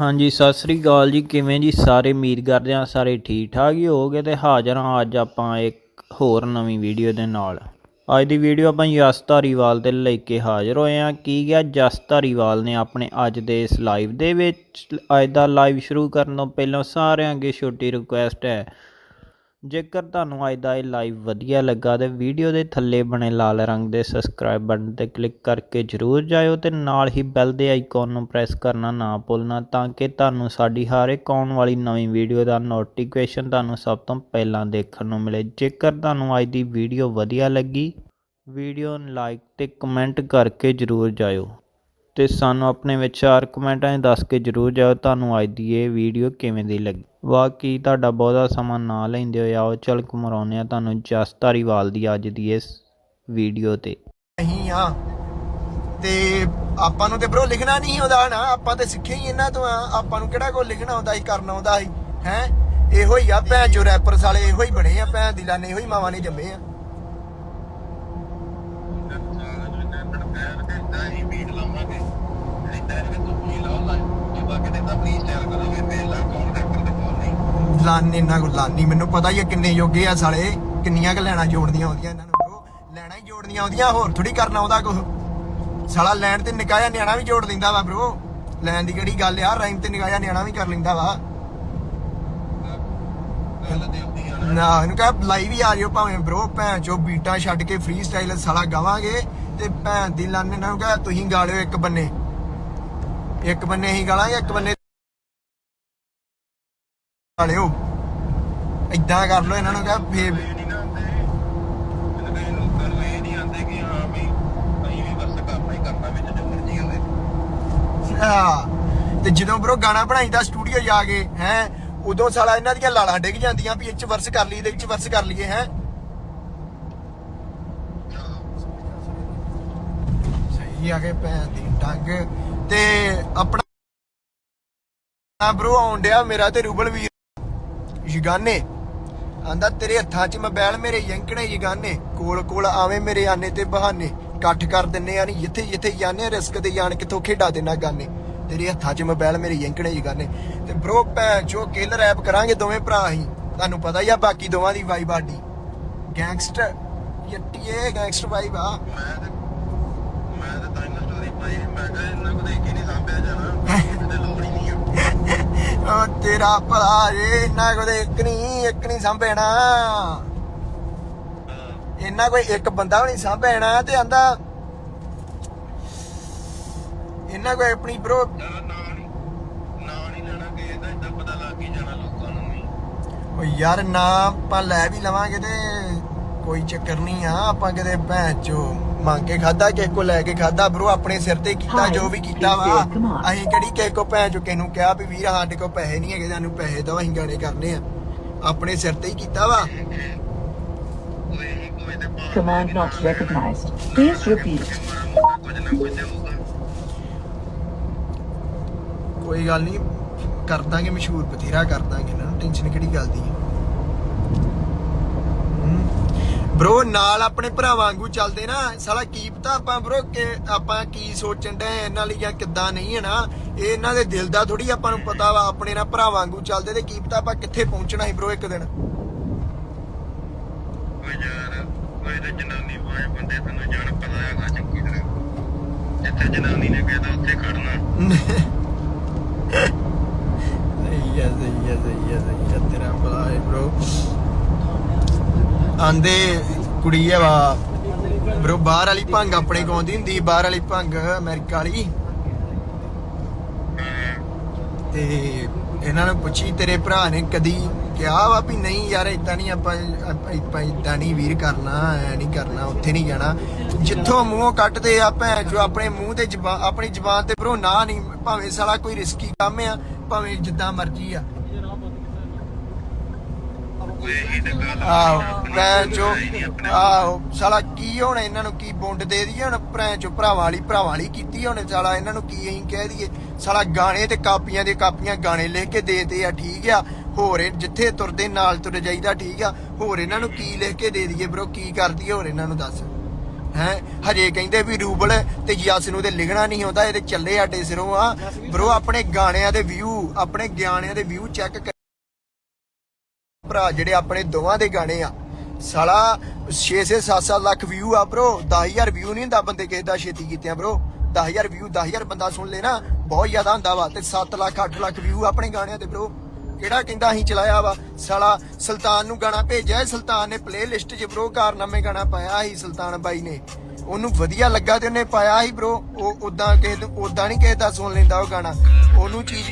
ਹਾਂਜੀ, ਸਤਿ ਸ੍ਰੀ ਅਕਾਲ ਜੀ। ਕਿਵੇਂ ਜੀ? ਸਾਰੇ ਉਮੀਦ ਕਰਦੇ ਹਾਂ ਸਾਰੇ ਠੀਕ ਠਾਕ ਹੀ ਹੋਗੇ ਤੇ ਹਾਜ਼ਰ ਹਾਂ ਅੱਜ ਆਪਾਂ ਇੱਕ ਹੋਰ ਨਵੀਂ ਵੀਡੀਓ ਦੇ ਨਾਲ। ਅੱਜ ਦੀ ਵੀਡੀਓ ਆਪਾਂ ਯਸ ਧਾਰੀਵਾਲ ਦੇ ਲੈ ਕੇ ਹਾਜ਼ਰ ਹੋਏ ਹਾਂ। ਕੀ ਗਿਆ? ਜਸ ਧਾਰੀਵਾਲ ਨੇ ਆਪਣੇ ਅੱਜ ਦੇ ਇਸ ਲਾਈਵ ਦੇ ਵਿੱਚ, ਅੱਜ ਦਾ ਲਾਈਵ ਸ਼ੁਰੂ ਕਰਨ ਤੋਂ ਪਹਿਲਾਂ ਸਾਰਿਆਂ ਅੱਗੇ ਛੋਟੀ ਰਿਕੁਐਸਟ ਹੈ। ਜੇਕਰ ਤੁਹਾਨੂੰ ਅੱਜ ਦਾ ਇਹ ਲਾਈਵ ਵਧੀਆ ਲੱਗਾ ਤੇ ਵੀਡੀਓ ਦੇ ਥੱਲੇ ਬਣੇ ਲਾਲ ਰੰਗ ਦੇ ਸਬਸਕ੍ਰਾਈਬ ਬਟਨ ਤੇ ਕਲਿੱਕ ਕਰਕੇ ਜਰੂਰ ਜਾਇਓ ਤੇ ਨਾਲ ਹੀ ਬੈਲ ਦੇ ਆਈਕਨ ਨੂੰ ਪ੍ਰੈਸ ਕਰਨਾ ਨਾ ਭੁੱਲਣਾ ਤਾਂ ਕਿ ਤੁਹਾਨੂੰ ਸਾਡੀ ਹਰ ਇੱਕ ਆਉਣ ਵਾਲੀ ਨਵੀਂ ਵੀਡੀਓ ਦਾ ਨੋਟੀਫਿਕੇਸ਼ਨ ਤੁਹਾਨੂੰ ਸਭ ਤੋਂ ਪਹਿਲਾਂ ਦੇਖਣ ਨੂੰ ਮਿਲੇ। ਜੇਕਰ ਤੁਹਾਨੂੰ ਅੱਜ ਦੀ ਵੀਡੀਓ ਵਧੀਆ ਲੱਗੀ ਵੀਡੀਓ ਨੂੰ ਲਾਈਕ ਤੇ ਕਮੈਂਟ ਕਰਕੇ ਜਰੂਰ ਜਾਇਓ। ਤੇ ਸਾਨੂੰ ਆਪਣੇ ਵਿਚਾਰ ਕਮੈਂਟਾਂ 'ਚ ਦੱਸ ਕੇ ਜਰੂਰ ਜਾਓ ਤੁਹਾਨੂੰ ਅੱਜ ਦੀ ਇਹ ਵੀਡੀਓ ਕਿਵੇਂ ਦੀ ਲੱਗੀ। ਬਾਕੀ ਤੁਹਾਡਾ ਬਹੁਤਾ ਸਮਾਂ ਨਾ ਲੈਂਦੇ ਹੋਏ ਆਓ, ਚੱਲ ਘੁਮਰਾਉਂਦੇ ਆ ਤੁਹਾਨੂੰ ਜਸ ਧਾਰੀਵਾਲ ਦੀ ਅੱਜ ਦੀ ਇਸ ਵੀਡੀਓ ਤੇ। ਨਹੀਂ ਆ ਤੇ ਆਪਾਂ ਨੂੰ ਤੇ ਬ్రో ਲਿਖਣਾ ਨਹੀਂ ਆਉਂਦਾ ਨਾ ਆਪਾਂ ਤੇ ਸਿੱਖਿਆ ਹੀ ਇਹਨਾਂ ਤੋਂ ਆ। ਆਪਾਂ ਨੂੰ ਕਿਹੜਾ ਕੋਈ ਲਿਖਣਾ ਆਉਂਦਾ ਸੀ, ਕਰਨਾ ਆਉਂਦਾ ਸੀ, ਹੈ? ਇਹੋ ਹੀ ਆ, ਭੈਣ ਚੋ ਰੈਪਰਸ ਵਾਲੇ ਇਹੋ ਹੀ ਬਣੇ ਆ, ਭੈਣ ਦੀ ਲਾਨੇ ਇਹੋ ਹੀ ਮਾਵਾਂ ਨੇ ਜੰਮੇ ਆ। ਲਾਨੇ ਇਹਨਾਂ ਕੋਲ ਲਾਨੀ ਮੈਨੂੰ ਪਤਾ ਹੀ ਆ ਕਿੰਨੇ ਯੋਗੇ ਆ ਸਾਲੇ ਕਿੰਨੀਆਂ ਕ ਲੈਣਾ ਜੋੜਦੀਆਂ ਆਉਂਦੀਆਂ ਇਹਨਾਂ ਨੂੰ bro। ਲੈਣਾ ਹੀ ਜੋੜਦੀਆਂ ਆਉਂਦੀਆਂ ਹੋਰ ਥੋੜੀ ਕਰਨਾ ਆਉਂਦਾ ਕੁਝ ਸਾਲਾ ਲੈਣ ਤੇ ਨਿਕਾਇਆ ਨਿਆਣਾ ਵੀ ਜੋੜ ਲੈਂਦਾ ਵਾ bro ਲੈਣ ਦੀ ਕਿਹੜੀ ਗੱਲ ਆ ਰਾਈਮ ਤੇ ਨਿਕਾਇਆ ਨਿਆਣਾ ਵੀ ਕਰ ਲੈਂਦਾ ਵਾ। ਨਾ। ਇਹਨੂੰ ਕਹ ਲਾਈਵ ਹੀ ਆ ਜਿਓ ਭਾਵੇਂ bro ਭੈਣ ਚੋ ਬੀਟਾਂ ਛੱਡ ਕੇ ਫ੍ਰੀ ਸਟਾਈਲ ਸਾਲਾ ਗਾਵਾਂਗੇ। ਤੇ ਭੈਣ ਦੀ ਲਾਨੇ ਨੂੰ ਕਹ ਤੁਸੀਂ ਗਾ ਲਿਓ ਇੱਕ ਬੰਨੇ। ਇੱਕ ਬੰਨੇ ਹੀ ਗਾਲਾਂਗੇ ਇੱਕ ਬੰਨੇ ਵਾਲਿਓ ਇਦਾਂ ਕਰ ਲਓ ਇਹਨਾਂ ਨੂੰ ਕਹ ਫੇਰ ਹਾਂ ਤੇ ਜਦੋਂ ਬਰੋ ਗਾਣਾ ਬਣਾਈਦਾ ਸਟੂਡੀਓ ਜਾ ਕੇ ਹੈ ਉਦੋਂ ਸਾਲਾ ਇਹਨਾਂ ਦੀਆਂ ਲਾਲਾਂ ਡਿੱਗ ਜਾਂਦੀਆਂ ਵੀ ਇਹ ਚ ਵਰਸ ਕਰ ਲਈਏ ਤੇ ਇਹ ਚ ਵਰਸ ਕਰ ਲਈਏ ਹੈ। ਸਹੀ ਆ ਕੇ ਭੈਣ ਦੀ ਟੰਗ ਤੇ ਆਪਣਾ ਬਰੋ ਆਉਣ ਮੇਰਾ ਤੇ ਰੂਬਲ ਵੀਰ ਯਗਾਨੇ। ਆਂਦਾ, ਤੇਰੇ ਹੱਥਾਂ 'ਚ ਮੋਬਾਈਲ ਮੇਰੇ ਯੰਕਣੇ ਯਗਾਨੇ। ਕੋਲ ਕੋਲ ਆਵੇਂ ਮੇਰੇ ਆਨੇ ਤੇ ਬਹਾਨੇ। ਇਕੱਠ ਕਰ ਦਿੰਨੇ ਆ ਨਹੀਂ ਜਿੱਥੇ ਜਿੱਥੇ ਜਾਣੇ ਰਿਸਕ ਤੇ ਜਾਣ ਕਿਥੋਂ ਖੇਡਾ ਦੇਣਾ ਗਾਨੇ। ਤੇਰੇ ਹੱਥਾਂ 'ਚ ਮੋਬਾਈਲ ਮੇਰੇ ਯੰਕਣੇ ਯਗਾਨੇ। ਤੇ ਬ్రో ਭੈਣ ਜੋ ਕਿਲ ਰੈਪ ਕਰਾਂਗੇ ਦੋਵੇਂ ਭਰਾ ਹੀ ਤੁਹਾਨੂੰ ਪਤਾ ਹੀ ਆ ਬਾਕੀ ਦੋਵਾਂ ਦੀ ਵਾਈਬ ਆਡੀ ਗੈਂਗਸਟਰ ਯੱਟੀਏ ਗੈਂਗਸਟਰ ਵਾਈਬ ਆ। ਉਹ ਤੇਰਾ ਭਲਾ ਏ ਇਹਨਾਂ ਕੋਲੇ ਇੱਕ ਨਹੀਂ ਇੱਕ ਨਹੀਂ ਸੰਭੇਣਾ ਇਹਨਾਂ ਕੋਈ ਇੱਕ ਬੰਦਾ ਵੀ ਨਹੀਂ ਸੰਭੇਣਾ ਤੇ ਆਂਦਾ ਇਹਨਾਂ ਕੋਈ ਆਪਣੀ ਬ్రో ਉਹ ਯਾਰ ਨਾ ਆਪਾਂ ਲੈ ਵੀ ਲਵਾਂਗੇ ਤੇ ਕੋਈ ਚੱਕਰ ਨਹੀਂ ਆ ਆਪਾਂ ਕਿਤੇ ਭੈਣ ਚੋ ਮੰਗ ਕੇ ਖਾਦਾ ਕਿਸੇ ਕੋ ਲੈ ਕੇ ਖਾਦਾ ਬ్రో ਆਪਣੇ ਸਿਰ ਤੇ ਕੀਤਾ ਜੋ ਵੀ ਕੀਤਾ ਵਾ. ਅਸੀਂ ਕਿਹੜੀ ਕਿਸੇ ਕੋ ਭੈਣ ਚੋ ਕਿਸੇ ਨੂੰ ਕਿਹਾ ਵੀ ਵੀਰ ਸਾਡੇ ਕੋ ਪੈਸੇ ਨਹੀਂ ਹੈਗੇ ਸਾਨੂੰ ਪੈਸੇ ਦਿਓ ਅਸੀਂ ਗਾਣੇ ਕਰਨੇ ਆ ਆਪਣੇ ਸਿਰ ਤੇ ਹੀ ਕੀਤਾ ਵਾ Command not recognized. Please repeat. ਕੋਈ ਗੱਲ ਨਹੀਂ ਕਰ ਦਾਂਗੇ ਮਸ਼ਹੂਰ ਬਥੇਰਾ ਕਰ ਦਾਂਗੇ ਨਾ ਟੈਨਸ਼ਨ ਕਿਹੜੀ ਗੱਲ ਦੀ ਬ్రో ਨਾਲ ਆਪਣੇ ਭਰਾ ਵਾਂਗੂ ਚੱਲਦੇ ਨਾ ਸਾਲਾ ਕੀ ਪਤਾ ਆਪਾਂ ਬ్రో ਕਿ ਆਪਾਂ ਕੀ ਸੋਚਣ ਡਏ ਇਹਨਾਂ ਲਈ ਜਾਂ ਕਿੱਦਾਂ ਨਹੀਂ ਹੈ ਨਾ। ਇਹ ਇਹਨਾਂ ਦੇ ਦਿਲ ਦਾ ਥੋੜੀ ਆਪਾਂ ਨੂੰ ਪਤਾ ਵਾ ਆਪਣੇ ਨਾਲ ਭਰਾ ਵਾਂਗੂ ਚੱਲਦੇ ਤੇ ਕੀ ਪਤਾ ਆਪਾਂ ਕਿੱਥੇ ਪਹੁੰਚਣਾ ਹੈ ਬ్రో ਇੱਕ ਦਿਨ। ਓਏ ਯਾਰ ਕੋਈ ਤੇ ਜਨਾਨੀ ਵਾਏ ਬੰਦੇ ਸਾਨੂੰ ਜਾਣ ਪਤਾ ਹੈਗਾ ਚੰਗੀ ਤਰ੍ਹਾਂ। ਜਿੱਥੇ ਜਨਾਨੀ ਨੇ ਕਹਿਦਾ ਉੱਥੇ ਖੜਨਾ। ਸਹੀ ਹੈ ਸਹੀ ਹੈ ਸਹੀ ਹੈ ਸਹੀ ਹੈ ਤੇਰਾ ਭਲਾ ਹੈ ਬ్రో ਆਂਦੇ ਕੁੜੀ ਆ ਵਾ। ਬ్రో ਬਾਹਰ ਵਾਲੀ ਭੰਗ ਆਪਣੇ ਗਾਉਂਦੀ ਹੁੰਦੀ, ਬਾਹਰ ਵਾਲੀ ਭੰਗ ਅਮਰੀਕਾ ਵਾਲੀ। ਤੇ ਇਹਨਾਂ ਨੂੰ ਪੁੱਛੀ, ਤੇਰੇ ਭਰਾ ਨੇ ਕਦੀ ਕਿਹਾ ਵਾ ਵੀ ਨਹੀਂ ਯਾਰ ਇਦਾਂ ਨਹੀਂ ਆਪਾਂ, ਆਪਾਂ- ਆਪਾਂ ਇਦਾਂ ਨਹੀਂ ਵੀਰ ਕਰਨਾ, ਐ ਨਹੀਂ ਕਰਨਾ, ਉੱਥੇ ਨਹੀਂ ਜਾਣਾ। ਜਿੱਥੋਂ ਮੂੰਹ ਕੱਟਦੇ ਆ ਭੈਣ ਜੋ ਆਪਣੇ ਮੂੰਹ ਤੇ ਜ਼ਬਾਨ ਆਪਣੀ ਜ਼ਬਾਨ ਤੇ ਬਰੋ, ਨਾ ਨਹੀਂ, ਭਾਵੇਂ ਸਾਲਾ ਕੋਈ ਰਿਸਕੀ ਕੰਮ ਆ, ਭਾਵੇਂ ਜਿੱਦਾਂ ਮਰਜ਼ੀ ਆ। ਆਹੋ ਜੋ ਆਹੋ ਸਾਲਾ ਕੀ ਹੁਣ ਇਹਨਾਂ ਨੂੰ ਕੀ ਬੁੰਡ ਦੇ ਦਈਏ ਹੁਣ ਭੈਣ ਚੋ ਭਰਾਵਾਂ ਵਾਲੀ ਭਰਾਵਾਂ ਵਾਲੀ ਕੀਤੀ ਹੁਣ ਸਾਲਾ ਇਹਨਾਂ ਨੂੰ ਕੀ ਅਸੀਂ ਕਹਿ ਦਈਏ? ਸਾਲਾ ਗਾਣੇ ਤੇ ਕਾਪੀਆਂ ਦੇ ਕਾਪੀਆਂ ਗਾਣੇ ਲਿਖ ਕੇ ਦੇਤੇ ਆ ਠੀਕ ਆ। ਹੋਰ ਜਿੱਥੇ ਤੁਰਦੇ ਨਾਲ ਤੁਰ ਜਾਈਦਾ ਠੀਕ ਆ। ਹੋਰ ਇਹਨਾਂ ਨੂੰ ਕੀ ਲਿਖ ਕੇ ਦੇ ਦਈਏ ਬ్రో ਕੀ ਕਰਦੀ ਹੋਰ ਇਹਨਾਂ ਨੂੰ ਦੱਸ। ਹੈ? ਹਜੇ ਕਹਿੰਦੇ ਵੀ ਰੂਬਲ ਤੇ ਯਸ ਨੂੰ ਤੇ ਲਿਖਣਾ ਨਹੀਂ ਆਉਂਦਾ ਇਹਦੇ ਚੱਲੇ ਆਡੇ ਸਿਰੋਂ ਆ। ਬ్రో ਆਪਣੇ ਗਾਣਿਆਂ ਦੇ ਵਿਊ ਆਪਣੇ ਗਿਆਨਿਆਂ ਦੇ ਵਿਊ ਚੈੱਕ ਭਰਾ ਜਿਹੜੇ ਆਪਣੇ ਦੋਵਾਂ ਦੇ ਗਾਣੇ ਆ। ਸਾਲਾ 6-6 7-7 ਲੱਖ ਵਿਊ ਆ bro 10000 ਵਿਊ ਨਹੀਂ ਹੁੰਦਾ ਬੰਦੇ ਕਿਸੇ ਦਾ ਛੇਤੀ ਕੀਤੇ ਆ bro 10000 ਵਿਊ 10000 ਬੰਦਾ ਸੁਣ ਲੇ ਨਾ, ਬਹੁਤ ਜ਼ਿਆਦਾ ਹੁੰਦਾ ਵਾ ਤੇ 7 ਲੱਖ 8 ਲੱਖ ਵਿਊ ਆਪਣੇ ਗਾਣਿਆਂ ਤੇ bro ਕਿਹੜਾ ਕਹਿੰਦਾ ਅਸੀਂ ਚਲਾਇਆ ਵਾ? ਸਾਲਾ ਸੁਲਤਾਨ ਨੂੰ ਗਾਣਾ ਭੇਜਿਆ ਸੁਲਤਾਨ ਨੇ ਪਲੇਲਿਸਟ 'ਚ bro ਕਾਰਨਾਮੇ ਗਾਣਾ ਪਾਇਆ ਸੀ, ਸੁਲਤਾਨ ਬਾਈ ਨੇ। ਉਹਨੂੰ ਵਧੀਆ ਲੱਗਾ ਤੇ ਉਹਨੇ ਪਾਇਆ ਸੀ bro, ਉਹ ਉਦਾਂ ਕਿਸੇ ਨੂੰ ਉਦਾਂ ਨਹੀਂ ਕਿਸੇ ਦਾ ਸੁਣ ਲੈਂਦਾ ਉਹ ਗਾਣਾ। ਉਹਨੂੰ ਚੀਜ਼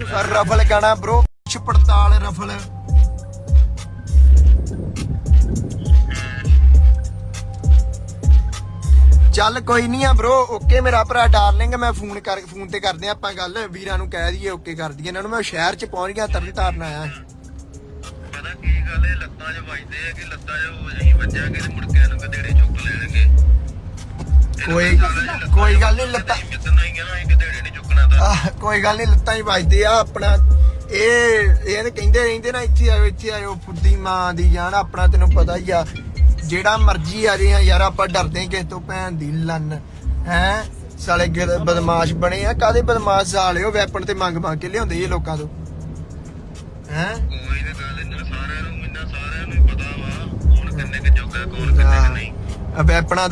ਚ ਰਫਲ ਗਾਣਾ bro ਕੁਛ ਪੜਤਾਲ ਰਫਲ। ਚੱਲ ਕੋਈ ਨਹੀਂ ਆ bro ਓਕੇ ਮੇਰਾ ਭਰਾ ਡਾਰਲਿੰਗ ਮੈਂ ਫੋਨ ਕਰ ਫੋਨ ਤੇ ਕਰਦੇ ਆ ਆਪਾਂ ਗੱਲ ਵੀਰਾਂ ਨੂੰ ਕਹਿ ਦਈਏ ਓਕੇ ਕਰ ਦਈਏ ਇਹਨਾਂ ਨੂੰ ਮੈਂ ਸ਼ਹਿਰ ਚ ਪਹੁੰਚ ਗਿਆ ਤਰਨ ਤਾਰਨ ਆਇਆ। ਪਤਾ ਕੀ ਗੱਲ ਇਹ ਲੱਤਾਂ 'ਚ ਵੱਜਦੇ ਆ ਕਿ ਲੱਤਾਂ 'ਚ ਅਸੀਂ ਵੱਜਾਂਗੇ ਤੇ ਮੁੜਕਿਆਂ ਨੂੰ ਗਦੇੜੇ ਚੁੱਕ ਲੈਣਗੇ। ਕੋਈ ਕੋਈ ਗੱਲ ਨਹੀਂ ਲੱਤਾਂ ਮਿੱਤਨਾ ਹੀ ਕਹਿਣਾ ਅਸੀਂ ਗਦੇੜੇ ਨਹੀਂ ਚੁੱਕਣਾ। ਕੋਈ ਗੱਲ ਨਹੀਂ ਲੱਤਾਂ ਹੀ ਵੱਜਦੇ ਆ ਆਪਣਾ। ਇਹ ਇਹ ਕਹਿੰਦੇ ਰਹਿੰਦੇ ਨਾ ਇੱਥੇ ਆਇਓ ਇੱਥੇ ਆਇਓ ਫੁੱਦੀ ਮਾਂ ਦੀ ਜਾਨ ਆਪਣਾ ਤੈਨੂੰ ਪਤਾ ਹੀ ਆ। ਜਿਹੜਾ ਮਰਜ਼ੀ ਆ ਜੇ ਯਾਰ ਆਪਾਂ ਡਰਦੇ ਕਿਸੇ ਤੋਂ ਭੈਣ ਦੀ ਲੰਨ। ਹੈ? ਸਾਲੇ ਬਦਮਾਸ਼ ਬਣੇ ਆ ਕਾਦੇ ਬਦਮਾਸ਼ ਸਾਲਿਓ ਵੈਪਨ ਤੇ ਮੰਗ ਮੰਗ ਕੇ ਲਿਆਉਂਦੇ ਇਹ ਲੋਕਾਂ ਤੋਂ। ਹੈ? ਕੋਈ ਤੇ ਗੱਲ ਇਹਨਾਂ ਸਾਰਿਆਂ ਨੂੰ ਇਹਨਾਂ ਸਾਰਿਆਂ ਨੂੰ ਪਤਾ ਵਾ ਕੌਣ ਕਿੰਨੇ ਕਿ ਜੋਗਾ ਕੌਣ ਕਿੰਨੇ ਕਿ ਨਹੀਂ। ਵੈਪਣਾ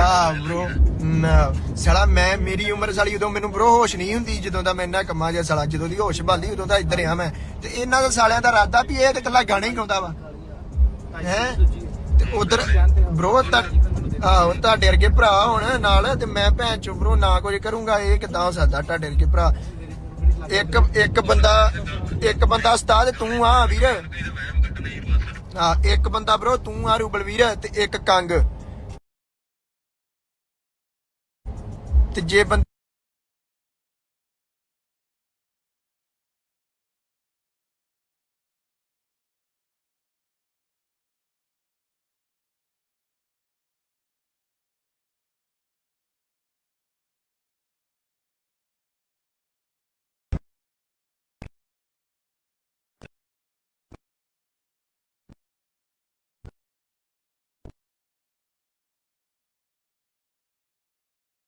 ਆ ਬ్రో ਨਾ। ਸਾਲਾ, ਮੈਂ ਮੇਰੀ ਉਮਰ ਸਾਲੀ ਉਦੋਂ ਮੈਨੂੰ ਬ్రో ਹੋਸ਼ ਨਹੀਂ ਹੁੰਦੀ, ਜਦੋਂ ਦਾ ਮੈਂ ਇੰਨਾ ਕੰਮਾਂ ਜਿਹਾ ਸਾਲਾ, ਜਦੋਂ ਦੀ ਹੋਸ਼ ਭਾਲੀ ਉਦੋਂ ਦਾ ਇੱਧਰ ਆ ਮੈਂ। ਤੇ ਇਹਨਾਂ ਦਾ ਸਾਲਿਆਂ ਦਾ ਰਾਦਾ ਵੀ ਇਹ ਤੇ ਇਕੱਲਾ ਗਾਣੇ ਹੀ ਗਾਉਂਦਾ ਵਾ। ਹੈ? ਤੇ ਉਧਰ ਬ్రో ਤਾਂ ਆਹੋ, ਤੁਹਾਡੇ ਵਰਗੇ ਭਰਾ ਹੁਣ ਨਾਲ, ਤੇ ਮੈਂ ਭੈਣ ਚੋਂ ਬ్రో ਨਾ ਕੁਝ ਕਰੂੰਗਾ, ਇਹ ਕਿਦਾਂ ਹੋ ਸਕਦਾ ਤੁਹਾਡੇ ਵਰਗੇ ਭਰਾ? ਇੱਕ ਇੱਕ ਬੰਦਾ ਇੱਕ ਬੰਦਾ ਉਸਤਾਦ, ਤੂੰ ਆ ਵੀਰ। ਹਾਂ ਇੱਕ ਬੰਦਾ ਬ్రో ਤੂੰ ਆ ਰੂਬਲ ਵੀਰ ਤੇ ਇੱਕ ਕੰਗ। ਤੇ ਜੇ ਬੰਦਾ